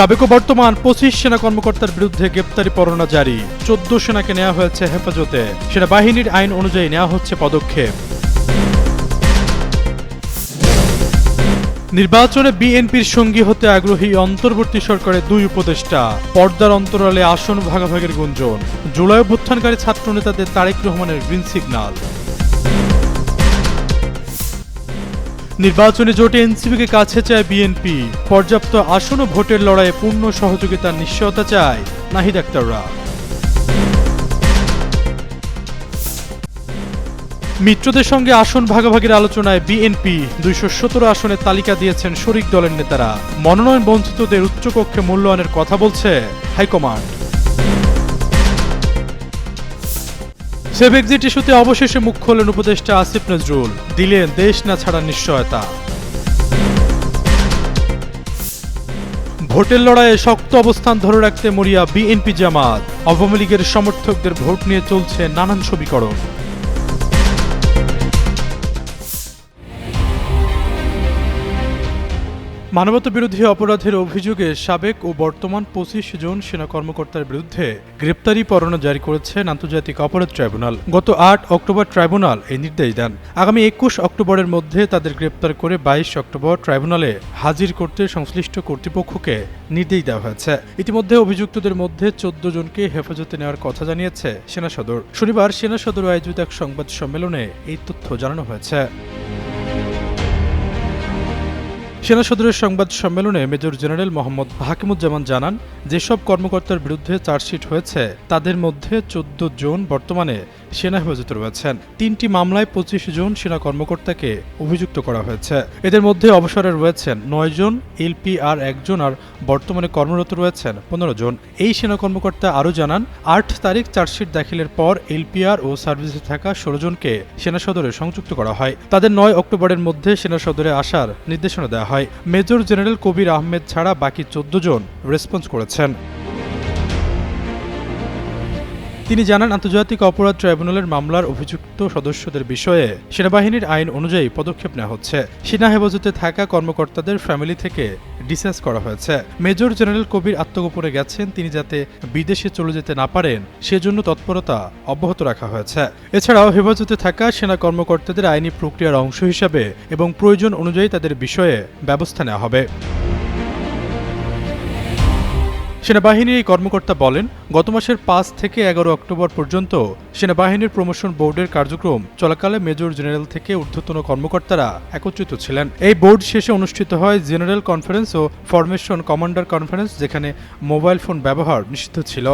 সাবেক বর্তমান পঁচিশ সেনা কর্মকর্তার বিরুদ্ধে গ্রেপ্তারি পরোয়ানা জারি। চোদ্দ সেনাকে নেওয়া হয়েছে হেফাজতে। সেনাবাহিনীর আইন অনুযায়ী নেওয়া হচ্ছে পদক্ষেপ। নির্বাচনে বিএনপির সঙ্গী হতে আগ্রহী অন্তর্বর্তী সরকারের দুই উপদেষ্টা। পর্দার অন্তরালে আসন ভাগাভাগির গুঞ্জন। জুলাই অভ্যুত্থানকারী ছাত্র নেতাদের তারেক রহমানের গ্রিন সিগন্যাল নির্বাচনী জোটে এনসিপিকে কাছে চায় বিএনপি। পর্যাপ্ত আসন ভোটের লড়াইয়ে পূর্ণ সহযোগিতার নিশ্চয়তা চায় নাহিদ আক্তাররা। মিত্রদের সঙ্গে আসন ভাগাভাগির আলোচনায় বিএনপি দুইশো সতেরো আসনের তালিকা দিয়েছেন শরিক দলের নেতারা। মনোনয়ন বঞ্চিতদের উচ্চকক্ষে মূল্যায়নের কথা বলছে হাইকমান্ড। সেভ এক্সিট ইস্যুতে অবশেষে মুখ খোলেন উপদেষ্টা আসিফ নজরুল। দিলেন দেশ না ছাড়ার নিশ্চয়তা। ভোটের লড়াইয়ে শক্ত অবস্থান ধরে রাখতে মরিয়া বিএনপি জামাত। আওয়ামী লীগের সমর্থকদের ভোট নিয়ে চলছে নানান সমীকরণ। মানবতা বিরোধী অপরাধের অভিযোগে সাবেক ও বর্তমান পঁচিশ জন সেনা কর্মকর্তার বিরুদ্ধে গ্রেপ্তারি পরোয়ানা জারি করেছেন আন্তর্জাতিক অপরাধ ট্রাইব্যুনাল। গত আট অক্টোবর ট্রাইব্যুনাল এই নির্দেশ দেন। আগামী একুশ অক্টোবরের মধ্যে তাদের গ্রেপ্তার করে বাইশ অক্টোবর ট্রাইব্যুনালে হাজির করতে সংশ্লিষ্ট কর্তৃপক্ষকে নির্দেশ দেওয়া হয়েছে। ইতিমধ্যে অভিযুক্তদের মধ্যে চোদ্দ জনকে হেফাজতে নেওয়ার কথা জানিয়েছে সেনা সদর। শনিবার সেনা সদর আয়োজিত এক সংবাদ সম্মেলনে এই তথ্য জানানো হয়েছে। সেনা সদরের সংবাদ সম্মেলনে মেজর জেনারেল মোহাম্মদ হাকিমুজ্জামান জানান, যেসব কর্মকর্তার বিরুদ্ধে চার্জশিট হয়েছে, তাদের মধ্যে চোদ্দ জন বর্তমানে সেনা হেফাজতে রয়েছেন। তিনটি মামলায় পঁচিশ জন সেনা কর্মকর্তাকে অভিযুক্ত করা হয়েছে। এদের মধ্যে অবসরে রয়েছেন নয় জন, এলপি আর একজন আর বর্তমানে কর্মরত রয়েছেন পনেরো জন। এই সেনা কর্মকর্তা আরও জানান, আট তারিখ চার্জশিট দাখিলের পর এলপিআর ও সার্ভিসে থাকা ষোলো জনকে সেনা সদরে সংযুক্ত করা হয়। তাদের নয় অক্টোবরের মধ্যে সেনা সদরে আসার নির্দেশনা দেওয়া হয়। মেজর জেনারেল কবির আহমেদ ছাড়া বাকি চোদ্দ জন রেসপন্স করেছেন। তিনি জানান, আন্তর্জাতিক অপরাধ ট্রাইব্যুনালের মামলার অভিযুক্ত সদস্যদের বিষয়ে সেনাবাহিনীর আইন অনুযায়ী পদক্ষেপ নেওয়া হচ্ছে। সেনা হেফাজতে থাকা কর্মকর্তাদের ফ্যামিলি থেকে ডিসেস করা হয়েছে। মেজর জেনারেল কবির আত্মগোপনে গেছেন। তিনি যাতে বিদেশে চলে যেতে না পারেন, সেজন্য তৎপরতা অব্যাহত রাখা হয়েছে। এছাড়াও হেফাজতে থাকা সেনা কর্মকর্তাদের আইনি প্রক্রিয়ার অংশ হিসাবে এবং প্রয়োজন অনুযায়ী তাদের বিষয়ে ব্যবস্থা নেওয়া হবে। সেনাবাহিনীর এই কর্মকর্তা বলেন, গত মাসের পাঁচ থেকে এগারো অক্টোবর পর্যন্ত সেনাবাহিনীর প্রমোশন বোর্ডের কার্যক্রম চলাকালে মেজর জেনারেল থেকে ঊর্ধ্বতন কর্মকর্তারা একত্রিত ছিলেন। এই বোর্ড শেষে অনুষ্ঠিত হয় জেনারেল কনফারেন্স ও ফরমেশন কমান্ডার কনফারেন্স, যেখানে মোবাইল ফোন ব্যবহার নিষিদ্ধ ছিল।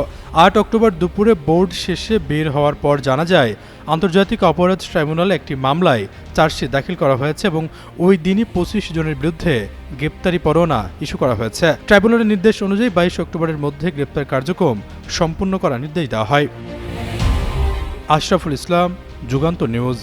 আট অক্টোবর দুপুরে বোর্ড শেষে বের হওয়ার পর জানা যায় আন্তর্জাতিক অপরাধ ট্রাইব্যুনালে একটি মামলায় চার্জশিট দাখিল করা হয়েছে এবং ওই দিনই পঁচিশ জনের বিরুদ্ধে গ্রেপ্তারি পরোয়ানা ইস্যু করা হয়েছে। ট্রাইব্যুনালের নির্দেশ অনুযায়ী বাইশ অক্টোবরের মধ্যে গ্রেপ্তার কার্যক্রম সম্পূর্ণ করার নির্দেশ দেওয়া হয়। আশরাফুল ইসলাম, যুগান্ত নিউজ।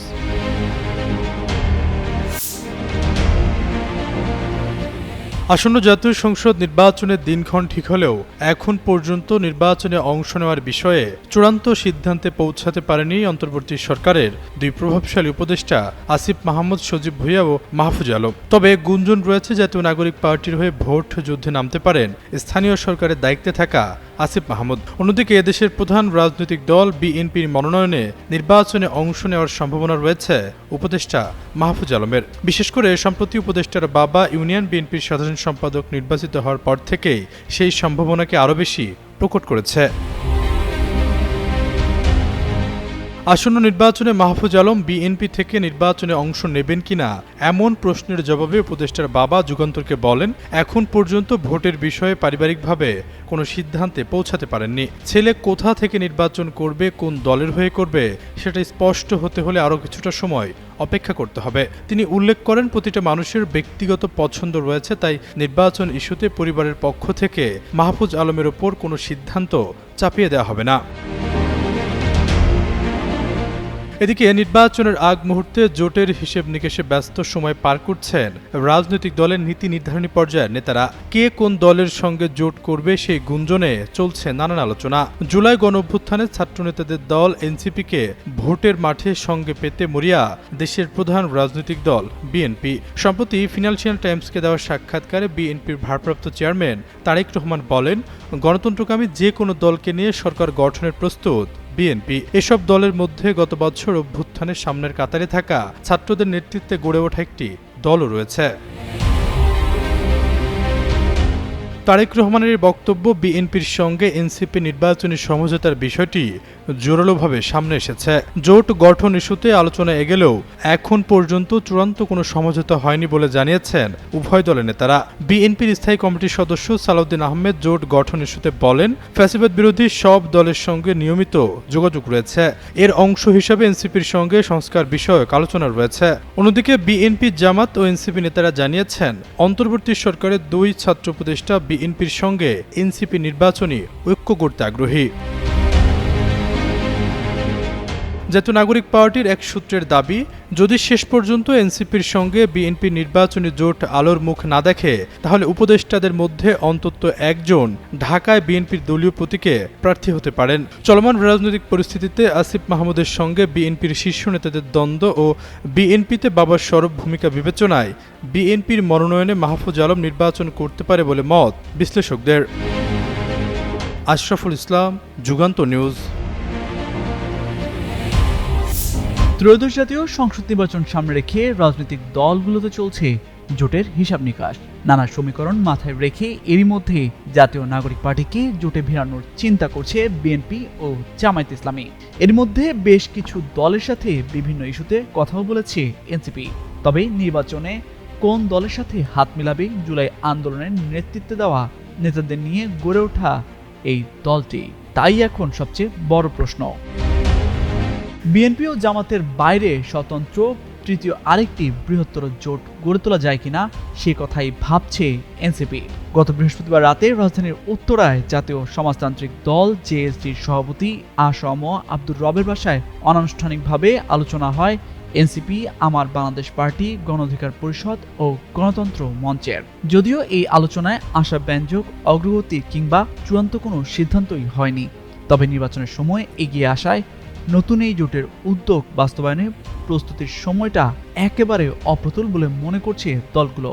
আসন্ন জাতীয় সংসদ নির্বাচনের দিনক্ষণ ঠিক হলেও এখন পর্যন্ত নির্বাচনে অংশ নেওয়ার বিষয়ে চূড়ান্ত সিদ্ধান্তে পৌঁছাতে পারেনি অন্তর্বর্তী সরকারের দুই প্রভাবশালী উপদেষ্টা আসিফ মাহমুদ, সজীব ভুইয়া ও মাহফুজ আলম। তবে গুঞ্জন রয়েছে জাতীয় নাগরিক পার্টির হয়ে ভোট যুদ্ধে নামতে পারেন স্থানীয় সরকারের দায়িত্বে থাকা আসিফ মাহমুদ। অন্যদিকে এদেশের প্রধান রাজনৈতিক দল বিএনপির মনোনয়নে নির্বাচনে অংশ নেওয়ার সম্ভাবনা রয়েছে উপদেষ্টা মাহফুজ আলমের। বিশেষ করে সম্প্রতি উপদেষ্টার বাবা ইউনিয়ন বিএনপির সাধারণ সম্পাদক নির্বাচিত হওয়ার পর থেকেই সেই সম্ভাবনাকে আরও বেশি প্রকট করেছে। আসন্ন নির্বাচনে মাহফুজ আলম বিএনপি থেকে নির্বাচনে অংশ নেবেন কিনা? এমন প্রশ্নের জবাবে উপদেষ্টার বাবা যুগান্তরকে বলেন, এখন পর্যন্ত ভোটের বিষয়ে পারিবারিকভাবে কোনো সিদ্ধান্তে পৌঁছাতে পারেননি। ছেলে কোথা থেকে নির্বাচন করবে, কোন দলের হয়ে করবে, সেটা স্পষ্ট হতে হলে আরও কিছুটা সময় অপেক্ষা করতে হবে। তিনি উল্লেখ করেন, প্রতিটা মানুষের ব্যক্তিগত পছন্দ রয়েছে, তাই নির্বাচন ইস্যুতে পরিবারের পক্ষ থেকে মাহফুজ আলমের ওপর কোনো সিদ্ধান্ত চাপিয়ে দেওয়া হবে না। এদিকে নির্বাচনের আগ মুহূর্তে জোটের হিসেব নিকেশে ব্যস্ত সময় পার করছেন রাজনৈতিক দলের নীতি নির্ধারণী পর্যায়ের নেতারা। কে কোন দলের সঙ্গে জোট করবে সেই গুঞ্জনে চলছে নানান আলোচনা। জুলাই গণ অভ্যুত্থানে ছাত্রনেতাদের দল এনসিপিকে ভোটের মাঠে সঙ্গে পেতে মরিয়া দেশের প্রধান রাজনৈতিক দল বিএনপি। সম্প্রতি ফিনান্সিয়াল টাইমসকে দেওয়া সাক্ষাৎকারে বিএনপির ভারপ্রাপ্ত চেয়ারম্যান তারেক রহমান বলেন গণতন্ত্রকামী যে কোনো দলকে নিয়ে সরকার গঠনের প্রস্তুত। বিএনপি এসব দলের মধ্যে গত বছর অভ্যুত্থানের সামনের কাতারে থাকা ছাত্রদের নেতৃত্বে গড়ে ওঠা একটি দলও রয়েছে। তারেক রহমানের বক্তব্য বিএনপির সঙ্গে এনসিপি নির্বাচনী সমঝোতার বিষয়টি জোরালোভাবে সামনে এসেছে। জোট গঠন ইস্যুতে আলোচনা এগেলেও এখন পর্যন্ত চূড়ান্ত কোনো সমঝোতা হয়নি বলে জানিয়েছেন উভয় দলের নেতারা। বিএনপির স্থায়ী কমিটির সদস্য সালাউদ্দিন আহমেদ জোট গঠন ইস্যুতে বলেন, ফ্যাসিবাদ বিরোধী সব দলের সঙ্গে নিয়মিত যোগাযোগ রয়েছে। এর অংশ হিসাবে এনসিপির সঙ্গে সংস্কার বিষয়ক আলোচনা রয়েছে। অন্যদিকে বিএনপি জামাত ও এনসিপি নেতারা জানিয়েছেন, অন্তর্বর্তী সরকারের দুই ছাত্র উপদেষ্টা বিএনপির সঙ্গে এনসিপি নির্বাচনী ঐক্য করতে আগ্রহী। জাতীয় নাগরিক পার্টির এক সূত্রের দাবি, যদি শেষ পর্যন্ত এনসিপির সঙ্গে বিএনপি নির্বাচনী জোট আলোর মুখ না দেখে, তাহলে উপদেষ্টাদের মধ্যে অন্তত একজন ঢাকায় বিএনপির দলীয় প্রতীকে প্রার্থী হতে পারেন। চলমান রাজনৈতিক পরিস্থিতিতে আসিফ মাহমুদের সঙ্গে বিএনপির শীর্ষ নেতাদের দ্বন্দ্ব ও বিএনপিতে বাবার সরব ভূমিকা বিবেচনায় বিএনপির মনোনয়নে মাহফুজ আলম নির্বাচন করতে পারে বলে মত বিশ্লেষকদের। আশরাফুল ইসলাম, যুগান্ত নিউজ। ত্রয়োদশ জাতীয় সংসদ নির্বাচন সামনে রেখে রাজনৈতিক দলগুলোতে চলছে জোটের হিসাব নিকাশ। নানা সমীকরণ মাথায় রেখে এরই মধ্যে জাতীয় নাগরিক পার্টিকে জোটে ভিড়ানোর চিন্তা করছে বিএনপি ও জামায়াত ইসলামী। এর মধ্যে বেশ কিছু দলের সাথে বিভিন্ন ইস্যুতে কথাও বলেছে এনসিপি। তবে নির্বাচনে কোন দলের সাথে হাত মিলাবে জুলাই আন্দোলনের নেতৃত্বে দেওয়া নেতাদের নিয়ে গড়ে ওঠা এই দলটি? তাই এখন সবচেয়ে বড় প্রশ্ন। বিএনপি ও জামাতের বাইরে স্বতন্ত্র তৃতীয় আরেকটি বৃহত্তর জোট গড়ে তোলা যায় কিনা, সে কথাই ভাবছে এনসিপি। গত বৃহস্পতিবার রাতে রাজধানীর উত্তরায় জাতীয় সমাজতান্ত্রিক দল জেএসডির সভাপতি আসম আব্দুর রবের বাসায় অনানুষ্ঠানিকভাবে আলোচনা হয় এনসিপি, আমার বাংলাদেশ পার্টি গণ অধিকার পরিষদ ও গণতন্ত্র মঞ্চের। যদিও এই আলোচনায় আশাব্যঞ্জক অগ্রগতি কিংবা চূড়ান্ত কোনো সিদ্ধান্তই হয়নি। তবে নির্বাচনের সময় এগিয়ে আসায় নতুন এই জোটের উদ্যোগ বাস্তবায়নে প্রস্তুতির সময়টা একেবারে অপ্রতুল বলে মনে করছে দলগুলো।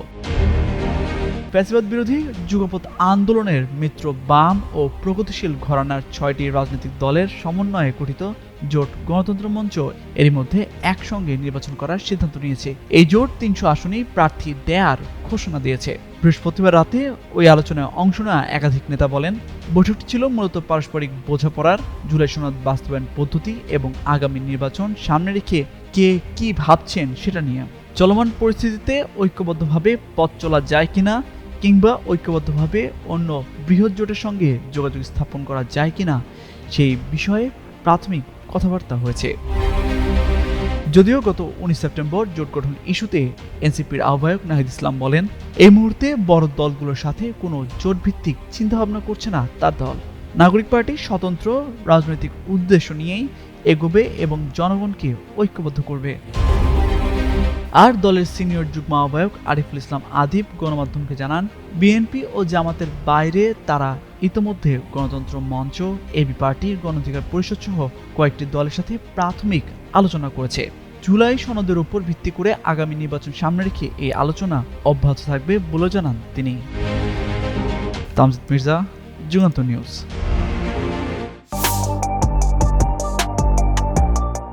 ফ্যাসিবাদ বিরোধী যুগপৎ আন্দোলনের মিত্র বাম ও প্রগতিশীল ঘরানার ছয়টি রাজনৈতিক দলের সমন্বয়ে গঠিত জোট গণতন্ত্র মঞ্চ এরই মধ্যে একসঙ্গে নির্বাচন করার সিদ্ধান্ত নিয়েছে। এই জোট তিনশো আসনেই প্রার্থী দেয়ার ঘোষণা দিয়েছে। বৃহস্পতিবার রাতে ওই আলোচনায় অংশ নেওয়া একাধিক নেতা বলেন, বৈঠকটি ছিল মূলত পারস্পরিক বোঝাপড়ার, জুলাই সনদ বাস্তবায়ন পদ্ধতি এবং আগামী নির্বাচন সামনে রেখে কে কি ভাবছেন সেটা নিয়ে। চলমান পরিস্থিতিতে ঐক্যবদ্ধভাবে পথ চলা যায় কিনা কিংবা ঐক্যবদ্ধভাবে অন্য বৃহৎ জোটের সঙ্গে যোগাযোগ স্থাপন করা যায় কিনা সেই বিষয়ে প্রাথমিক কথাবার্তা হয়েছে। যদিও গত উনিশ সেপ্টেম্বর জোট গঠন ইস্যুতে এনসিপির আহ্বায়ক নাহিদ ইসলাম বলেন, এই মুহূর্তে বড় দলগুলোর সাথে কোনো জোট জোটভিত্তিক চিন্তাভাবনা করছে না তার দল। নাগরিক পার্টি স্বতন্ত্র, রাজনৈতিক উদ্দেশ্য নিয়েই এগোবে এবং জনগণকে ঐক্যবদ্ধ করবে। আর দলের সিনিয়র যুগ্ম আহ্বায়ক আরিফুল ইসলাম আদিব গণমাধ্যমকে জানান, বিএনপি ও জামাতের বাইরে তারা ইতোমধ্যে গণতন্ত্র মঞ্চ, এবি পার্টির গণঅধিকার পরিষদ সহ কয়েকটি দলের সাথে প্রাথমিক আলোচনা করেছে। জুলাই সনদের উপর ভিত্তি করে আগামী নির্বাচন সামনে রেখে এই আলোচনা অব্যাহত থাকবে বলে জানান তিনি। তামজিদ মির্জা, যুগান্ত নিউজ।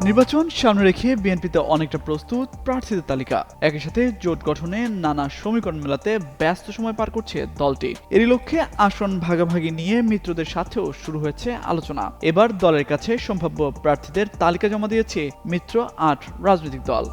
নির্বাচন সামনে রেখে বিএনপিতে অনেকটা প্রস্তুত প্রার্থীদের তালিকা। একই সাথে জোট গঠনে নানা সমীকরণ মেলাতে ব্যস্ত সময় পার করছে দলটি। এরই লক্ষ্যে আসন ভাগাভাগি নিয়ে মিত্রদের সাথেও শুরু হয়েছে আলোচনা। এবার দলের কাছে সম্ভাব্য প্রার্থীদের তালিকা জমা দিয়েছে মিত্র আট রাজনৈতিক দল।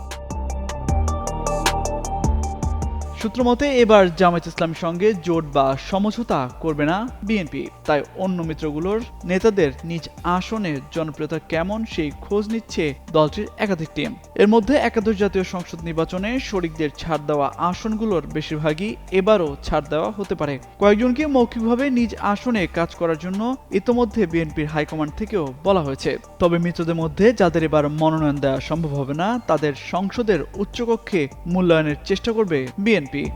সূত্রমতে এবার জামায়াত ইসলামের সঙ্গে জোট বা সমঝোতা করবে না বিএনপি। তাই অন্য মিত্রগুলোর নেতাদের নিজ আসনে জনপ্রিয়তা কেমন সেই খোঁজ নিচ্ছে দলটির একাধিক টিম। এর মধ্যে একাদশ জাতীয় সংসদ নির্বাচনে শরিকদের ছাড় দেওয়া আসনগুলোর বেশিরভাগই এবারও ছাড় দেওয়া হতে পারে। কয়েকজনকে মৌখিকভাবে নিজ আসনে কাজ করার জন্য ইতোমধ্যে বিএনপির হাইকমান্ড থেকেও বলা হয়েছে। তবে মিত্রদের মধ্যে যাদের এবার মনোনয়ন দেওয়া সম্ভব হবে না, তাদের সংসদের উচ্চকক্ষে মূল্যায়নের চেষ্টা করবে বিএনপি। be.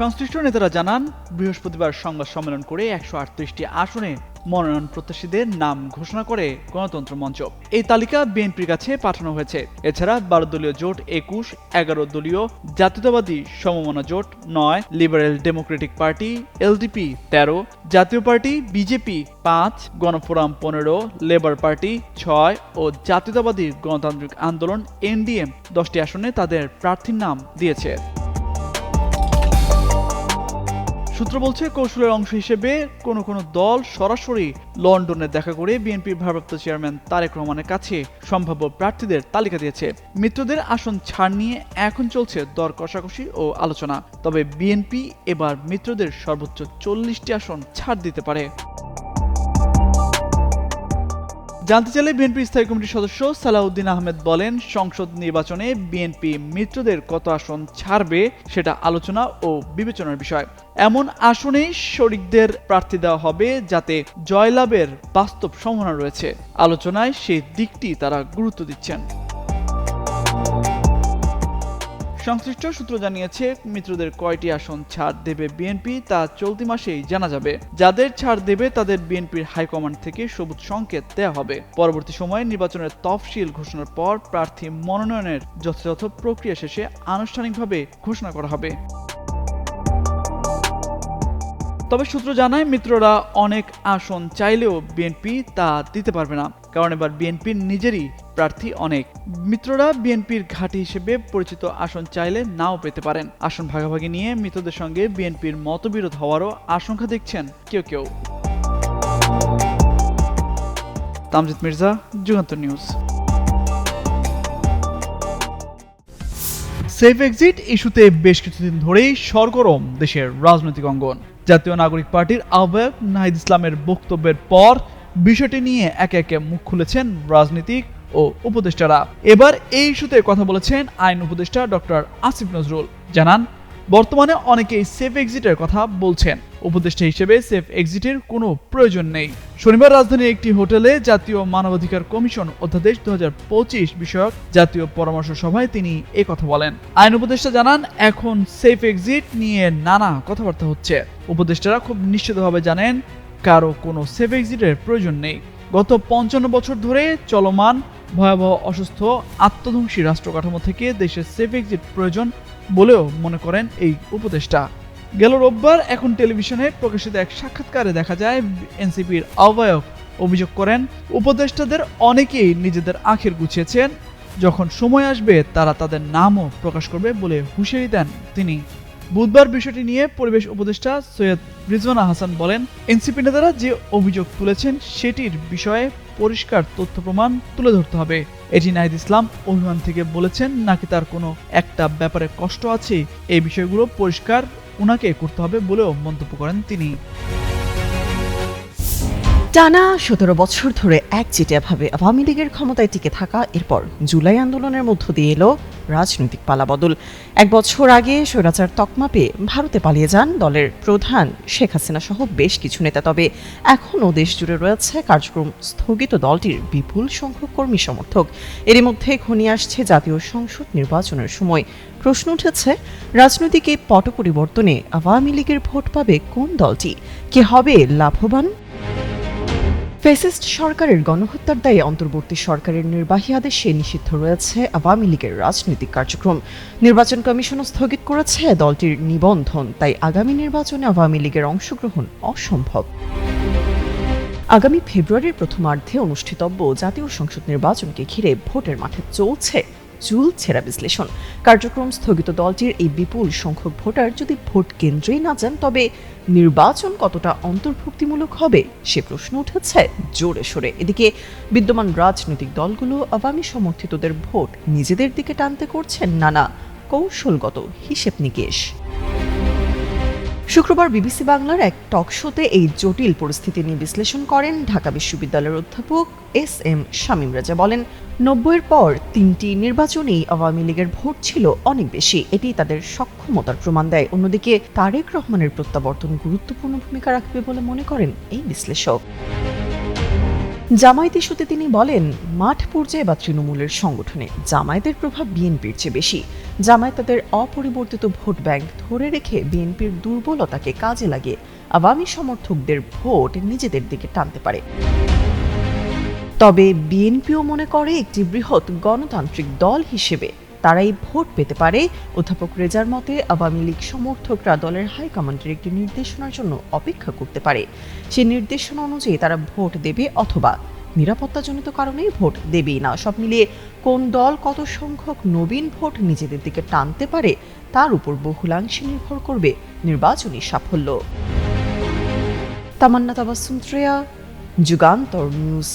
সংশ্লিষ্ট নেতারা জানান, বৃহস্পতিবার সংবাদ সম্মেলন করে একশো আটত্রিশটি আসনে মনোনয়ন প্রত্যাশীদের নাম ঘোষণা করে গণতন্ত্র মঞ্চ। এই তালিকা বিএনপির কাছে পাঠানো হয়েছে। এছাড়া বারো দলীয় জোট একুশ, এগারো দলীয় জাতীয়তাবাদী সমমনা জোট নয়, লিবারেল ডেমোক্রেটিক পার্টি এলডিপি তেরো, জাতীয় পার্টি বিজেপি পাঁচ, গণফোরাম পনেরো, লেবার পার্টি ছয় ও জাতীয়তাবাদী গণতান্ত্রিক আন্দোলন এনডিএম দশটি আসনে তাদের প্রার্থীর নাম দিয়েছে। সূত্র বলছে, কৌশলের অংশ হিসেবে কোনো কোনো দল সরাসরি লন্ডনে দেখা করে বিএনপির ভারপ্রাপ্ত চেয়ারম্যান তারেক রহমানের কাছে সম্ভাব্য প্রার্থীদের তালিকা দিয়েছে। মিত্রদের আসন ছাড় নিয়ে এখন চলছে দর কষাকষি ও আলোচনা। তবে বিএনপি এবার মিত্রদের সর্বোচ্চ চল্লিশটি আসন ছাড় দিতে পারে। জানতে চাইলে বিএনপি স্থায়ী কমিটির সদস্য সালাউদ্দিন আহমেদ বলেন, সংসদ নির্বাচনে বিএনপি মিত্রদের কত আসন ছাড়বে সেটা আলোচনা ও বিবেচনার বিষয়। এমন আসনে শরিকদের প্রার্থী দেওয়া হবে যাতে জয়লাভের বাস্তব সম্ভাবনা রয়েছে। আলোচনায় সেই দিকটি তারা গুরুত্ব দিচ্ছেন। সংশ্লিষ্ট সূত্র জানিয়েছে, মিত্রদের কয়টি আসন ছাড় দেবে বিএনপি তা চলতি মাসেই জানা যাবে। যাদের ছাড় দেবে তাদের বিএনপির হাইকমান্ড থেকে সবুজ সংকেত দেওয়া হবে। পরবর্তী সময়ে নির্বাচনের তফসিল ঘোষণার পর প্রার্থী মনোনয়নের যথাযথ প্রক্রিয়া শেষে আনুষ্ঠানিকভাবে ঘোষণা করা হবে। তবে সূত্র জানায়, মিত্ররা অনেক আসন চাইলেও বিএনপি তা দিতে পারবে না। কারণ এবার বিএনপির নিজেরই প্রার্থী অনেক। মিত্ররা বিএনপির ঘাঁটি হিসেবে পরিচিত আসন চাইলে নাও পেতে পারেন। আসন ভাগাভাগি নিয়ে মিত্রদের সঙ্গে বিএনপির মতবিরোধ হওয়ারও আশঙ্কা দেখছেন কেউ কেউ। Tamjid Mirza Jugantor news. Safe exit ইস্যুতে বেশ কিছুদিন ধরেই সরগরম দেশের রাজনৈতিক অঙ্গন। জাতীয় নাগরিক পার্টির আহ্বায়ক নাহিদ ইসলামের বক্তব্যের পর বিষয়টি নিয়ে একে একে মুখ খুলেছেন রাজনীতিক ও উপদেষ্টারা। এবার এই ইস্যুতে কথা বলেছেন আইন উপদেষ্টা ডক্টর আসিফ নজরুল। জানান, বর্তমানে অনেকেই সেফ এক্সিটের কথা বলছেন। উপদেষ্টা হিসেবে সেফ এক্সিটের কোনো প্রয়োজন নেই। শনিবার রাজধানীর একটি হোটেলে জাতীয় মানবাধিকার কমিশন অধ্যাদেশ দু হাজার পঁচিশ বিষয়ক জাতীয় পরামর্শ সভায় তিনি এ কথা বলেন। আইন উপদেষ্টা জানান, এখন সেফ এক্সিট নিয়ে নানা কথাবার্তা হচ্ছে। উপদেষ্টারা খুব নিশ্চিতভাবে জানেন কারও কোনো সেফ এক্সিটের প্রয়োজন নেই। গত পঞ্চান্ন বছর ধরে চলমান ভয়াবহ, অসুস্থ, আত্মধ্বংসী রাষ্ট্র কাঠামো থেকে দেশের সেফ এক্সিট প্রয়োজন বলেও মনে করেন এই উপদেষ্টা। গেল রোববার এখন টেলিভিশনে প্রকাশিত এক সাক্ষাৎকারে দেখা যায়, এনসিপির আহ্বায়ক অভিযোগ করেন, উপদেষ্টাদের অনেকেই নিজেদের আখের গুছিয়েছেন। যখন সময় আসবে, তারা তাদের নামও প্রকাশ করবে বলে হুঁশিয়ারি দেন তিনি। বুধবার বিষয়টি নিয়ে পরিবেশ উপদেষ্টা সৈয়দ রিজওয়ানা হাসান বলেন, এনসিপি নেতারা যে অভিযোগ তুলেছেন সেটির বিষয়ে পরিষ্কার তথ্য প্রমাণ তুলে ধরতে হবে। এটি নাহিদ ইসলাম অভিমান থেকে বলেছেন, নাকি তার কোনো একটা ব্যাপারে কষ্ট আছে, এই বিষয়গুলো পরিষ্কার উনাকে করতে হবে বলেও মন্তব্য করেন তিনি। টানা সতেরো বছর ধরে একচেটিয়াভাবে আওয়ামী লীগের ক্ষমতায় টিকে থাকা, এরপর জুলাই আন্দোলনের মধ্য দিয়ে এলো রাজনৈতিক পালাবদল। এক বছর আগে স্বৈরাচার তকমা পেয়ে ভারতে পালিয়ে যান দলের প্রধান শেখ হাসিনা সহ বেশ কিছু নেতা। তবে এখনও দেশ জুড়ে রয়েছে কার্যক্রম স্থগিত দলটির বিপুল সংখ্যক কর্মী সমর্থক। এরই মধ্যে ঘনিয়ে আসছে জাতীয় সংসদ নির্বাচনের সময়। প্রশ্ন উঠেছে, রাজনৈতিক এই পট পরিবর্তনে আওয়ামী লীগের ভোট পাবে কোন দলটি? কে হবে লাভবান? ফেসিস্ট সরকারের গণহত্যার দায়ে অন্তর্বর্তী সরকারের নির্বাহী আদেশে নিষিদ্ধ রয়েছে আওয়ামী লীগের রাজনৈতিক কার্যক্রম। নির্বাচন কমিশন স্থগিত করেছে দলটির নিবন্ধন, তাই আগামী নির্বাচনে আওয়ামী লীগের অংশগ্রহণ অসম্ভব। আগামী ফেব্রুয়ারির প্রথমার্ধে অনুষ্ঠিতব্য জাতীয় সংসদ নির্বাচনকে ঘিরে ভোটের মাঠে চলছে চুল ছেঁড়া বিশ্লেষণ। কার্যক্রম স্থগিত দলটির এই বিপুল সংখ্যক ভোটার যদি ভোট কেন্দ্রেই না যান, তবে নির্বাচন কতটা অন্তর্ভুক্তিমূলক হবে সে প্রশ্ন উঠেছে জোরে সোরে। এদিকে বিদ্যমান রাজনৈতিক দলগুলো আওয়ামী সমর্থিতদের ভোট নিজেদের দিকে টানতে করছেন নানা কৌশলগত হিসেব নিকেশ। শুক্রবার বিবিসি বাংলার এক টক শোতে এই জটিল পরিস্থিতি নিয়ে বিশ্লেষণ করেন ঢাকা বিশ্ববিদ্যালয়ের অধ্যাপক এস এম শামীম রাজা। বলেন, নব্বইয়ের পর তিনটি নির্বাচনেই আওয়ামী লীগের ভোট ছিল অনেক বেশি। এটি তাদের সক্ষমতার প্রমাণ দেয়। অন্যদিকে তারেক রহমানের প্রত্যাবর্তন গুরুত্বপূর্ণ ভূমিকা রাখবে বলে মনে করেন এই বিশ্লেষক। জামায়াত ইস্যুতে তিনি বলেন, মাঠ পর্যায়ে বা তৃণমূলের সংগঠনে জামায়াতের প্রভাব বিএনপির চেয়ে বেশি। জামায়াত তাদের অপরিবর্তিত ভোট ব্যাংক ধরে রেখে বিএনপির দুর্বলতাকে কাজে লাগিয়ে আওয়ামী সমর্থকদের ভোট নিজেদের দিকে টানতে পারে। তবে বিএনপিও মনে করে, একটি বৃহৎ গণতান্ত্রিক দল হিসেবে তারাই ভোট পেতে পারে। অধ্যাপক রেজার মতে, আওয়ামী লীগ সমর্থকরা দলের হাইকমান্ডের একটি নির্দেশনার জন্য অপেক্ষা করতে পারে। সেই নির্দেশনা অনুযায়ী তারা ভোট দেবে অথবা নিরাপত্তাজনিত কারণেই ভোট দেবেই না। সব মিলিয়ে কোন দল কত সংখ্যক নবীন ভোট নিজেদের দিকে টানতে পারে, তার উপর বহুলাংশে নির্ভর করবে নির্বাচনী সাফল্য। তামান্না তাবাসুম যুগান্তর নিউজ।